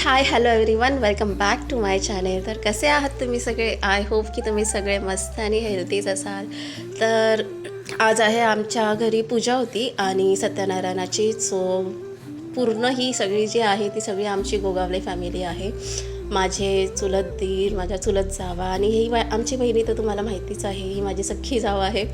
Hi hello everyone welcome back to my channel तर कसे आहात तुम्ही सगळे? आय होप की तुम्ही सगळे मस्त आणि हेल्थीच असाल. तर आज आहे आमच्या घरी पूजा होती आणि सत्यनारायणाची. सो पूर्ण ही सगळी जी आहे ती सगळी आमची गोगावले फॅमिली आहे. माझे चुलत दीर माझ्या चुलत जावा आणि ही आमची बहिणी तर तुम्हाला माहितीच आहे ही माझी सख्खी जावा आहे.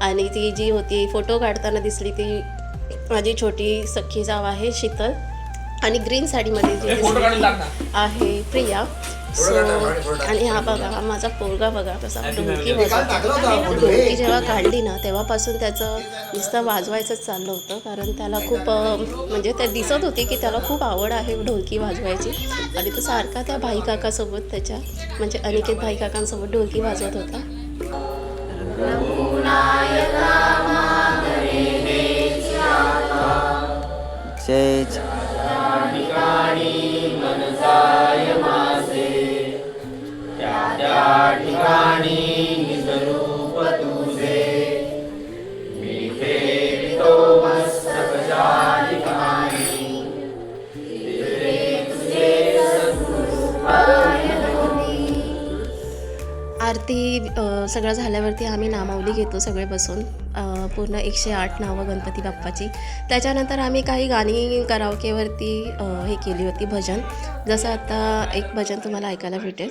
आणि ती जी होती फोटो काढताना दिसली ती माझी छोटी सख्खी जाव आहे शीतल. आणि ग्रीन साडीमध्ये जी आहे प्रिया. सो आणि हा बघा हा माझा पोरगा बघा कसा ढोलकी वाजवतो ढोलकी जेव्हा काढली ना तेव्हापासून त्याचं नुसतं वाजवायचंच चाललं होतं कारण त्याला खूप म्हणजे त्या दिसत होती की त्याला खूप आवड आहे ढोलकी वाजवायची. आणि तो सारखा त्या भाई काकासोबत त्याच्या म्हणजे अनिकेत भाई काकांसोबत ढोलकी वाजवत होता. सगळं झाल्यावरती आम्ही नामावली घेतो सगळे बसून पूर्ण एकशे आठ नावं गणपती बाप्पाची. त्याच्यानंतर आम्ही काही गाणी करावकेवरती हे केली होती भजन. जसं आता एक भजन तुम्हाला ऐकायला भेटेल.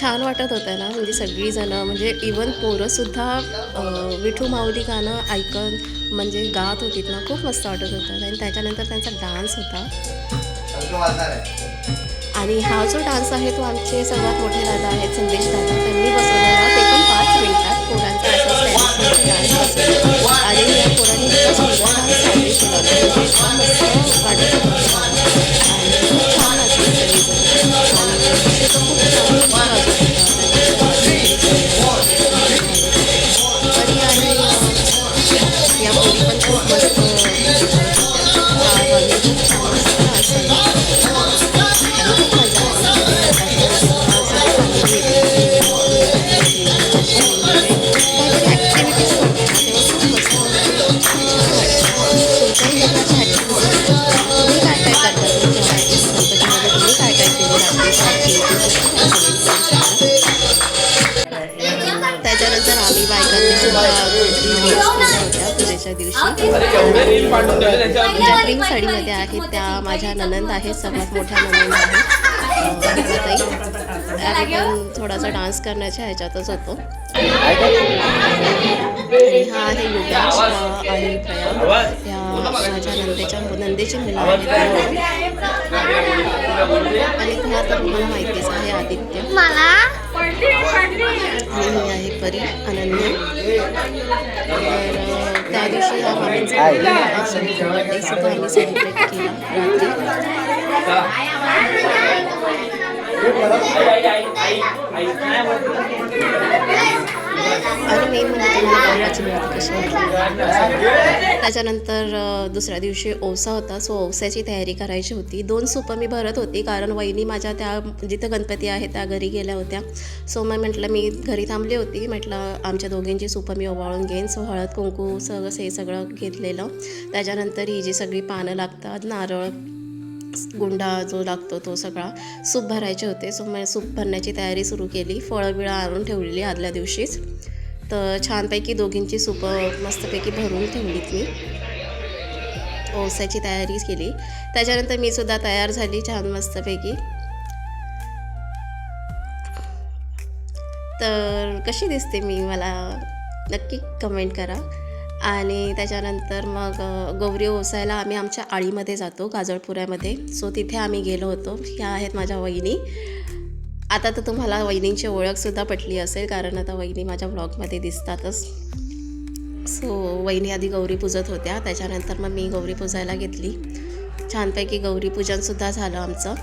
छान वाटत होतं ना म्हणजे सगळीजणं म्हणजे इवन पोरंसुद्धा विठू माऊली गाणं ऐकत म्हणजे गात होतीत ना खूप मस्त वाटत होतं. आणि त्याच्यानंतर त्यांचा डान्स होता. आणि हा जो डान्स आहे तो आमचे सर्वात मोठे दादा आहेत संदेश दादा. त्यांनी बसवलेला ते पण पाच मिनिटात पोरांचा असा डान्स बसवला. आणि या पोरांनी इतका सुंदर डान्स केला वाटत होता आणि खूप छान पूजेच्या दिवशी. ज्या ग्रीन साडीमध्ये आहेत त्या माझ्या ननंद आहेत सर्वात मोठ्या ननंद आहेत. थोडासा डान्स करण्याच्या ह्याच्यातच होतो. हा आहे योगेश आणि माझ्या नंदेच्या नंदेची मुलं आहेत. आणि तुम्हाला तर तुम्हाला माहितीच आहे आदित्य. आणि ही आहे परी अनन्या. तर त्या दिवशी हा बर्थडे सुद्धा आम्ही सेलिब्रेट केला. रात्री आणि मेन म्हणजे तुम्हाला गावाची मूर्ती कशी वाटली त्याच्यानंतर दुसऱ्या दिवशी ओसा होता. सो ओसाची तयारी करायची होती. दोन सुपं मी भरत होती कारण वहिनी माझ्या त्या जिथं गणपती आहे त्या घरी गेल्या होत्या. सो मग म्हटलं मी घरी थांबली होती. म्हटलं आमच्या दोघींची सुपं मी ओवाळून घेईन. सो हळद कुंकू सगळं हे सगळं घेतलेलं. त्याच्यानंतर ही जी सगळी पानं लागतात नारळ गुंडा जो लागतो तो सगळा सूप भरायचे होते. सो मी सूप भरण्याची तयारी सुरू केली. फळं बिळं आणून ठेवलेली आदल्या दिवशीच. तर छानपैकी दोघींची सूपं मस्तपैकी भरून ठेवलीत मी ओसाची तयारी केली. त्याच्यानंतर मी सुद्धा तयार झाली छान मस्तपैकी. तर कशी दिसते मी? मला नक्की कमेंट करा. आणि त्याच्यानंतर मग गौरी ओसायला आम्ही आमच्या आळीमध्ये जातो गाजळपुऱ्यामध्ये. सो तिथे आम्ही गेलो होतो. ह्या आहेत माझ्या वहिनी. आता तर तुम्हाला वहिनींची ओळखसुद्धा पटली असेल कारण आता वहिनी माझ्या ब्लॉगमध्ये दिसतातच. सो वहिनी आधी गौरी पूजत होत्या. त्याच्यानंतर मग मी गौरी पूजायला घेतली. छानपैकी गौरी पूजनसुद्धा झालं आमचं.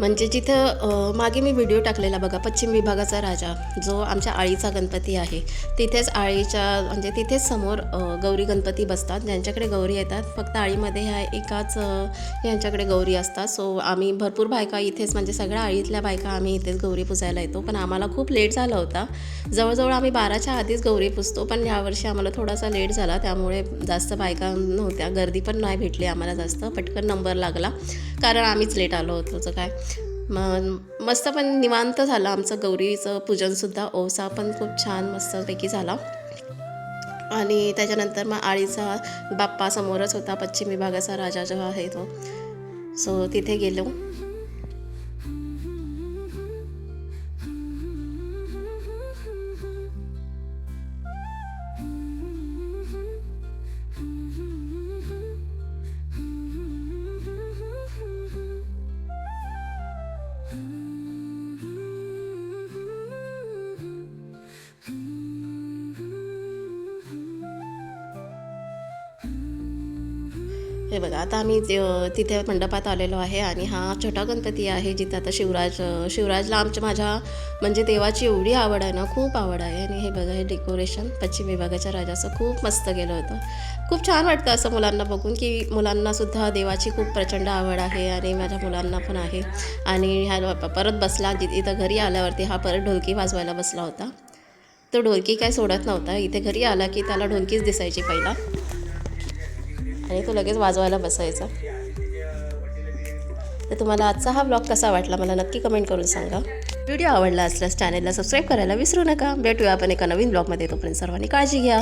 म्हणजे जिथं मागे मी व्हिडिओ टाकलेला बघा पश्चिम विभागाचा राजा जो आमच्या आळीचा गणपती आहे. तिथेच आळीच्या म्हणजे तिथेच समोर गौरी गणपती बसतात. ज्यांच्याकडे गौरी येतात फक्त आळीमध्ये ह्या एकाच यांच्याकडे गौरी असतात. सो आम्ही भरपूर बायका इथेच म्हणजे सगळ्या आळीतल्या बायका आम्ही इथेच गौरी पुजायला येतो. पण आम्हाला खूप लेट झाला होता. जवळजवळ आम्ही बाराच्या आधीच गौरी पुजतो पण यावर्षी आम्हाला थोडासा लेट झाला. त्यामुळे जास्त बायका नव्हत्या. गर्दी पण नाही भेटली आम्हाला जास्त. पटकन नंबर लागला. कारण आम्हीच लेट आलो होतो तर काय. मग मस्त पण निवांत झालं आमचं गौरीचं पूजनसुद्धा ओसा पण खूप छान मस्तपैकी झाला. आणि त्याच्यानंतर मग आळीचा बाप्पा समोरच होता पश्चिम विभागाचा राजा जो आहे तो. सो तिथे गेलो. हे बघा आता आम्ही तिथे मंडपात आलेलो आहे आणि हा छोटा गणपती आहे जिथं आता शिवराज शिवराजला आमच्या माझ्या म्हणजे देवाची एवढी आवड आहे ना खूप आवड आहे. आणि हे बघा हे डेकोरेशन पश्चिम विभागाच्या राजाचं खूप मस्त गेलं होतं. खूप छान वाटतं असं मुलांना बघून की मुलांनासुद्धा देवाची खूप प्रचंड आवड आहे आणि माझ्या मुलांना पण आहे. आणि ह्या परत बसला इथं घरी आल्यावरती हा परत ढोलकी वाजवायला बसला होता. तो ढोलकी काय सोडत नव्हता. इथे घरी आला की त्याला ढोलकीच दिसायची पहिला. आणि तो लगेच वाजवायला बसायचा. तर तुम्हाला आजचा हा ब्लॉग कसा वाटला मला नक्की कमेंट करून सांगा. व्हिडिओ आवडला असल्यास चॅनेलला सबस्क्राईब करायला विसरू नका. भेटूया आपण एका नवीन ब्लॉगमध्ये तोपर्यंत सर्वांनी काळजी घ्या.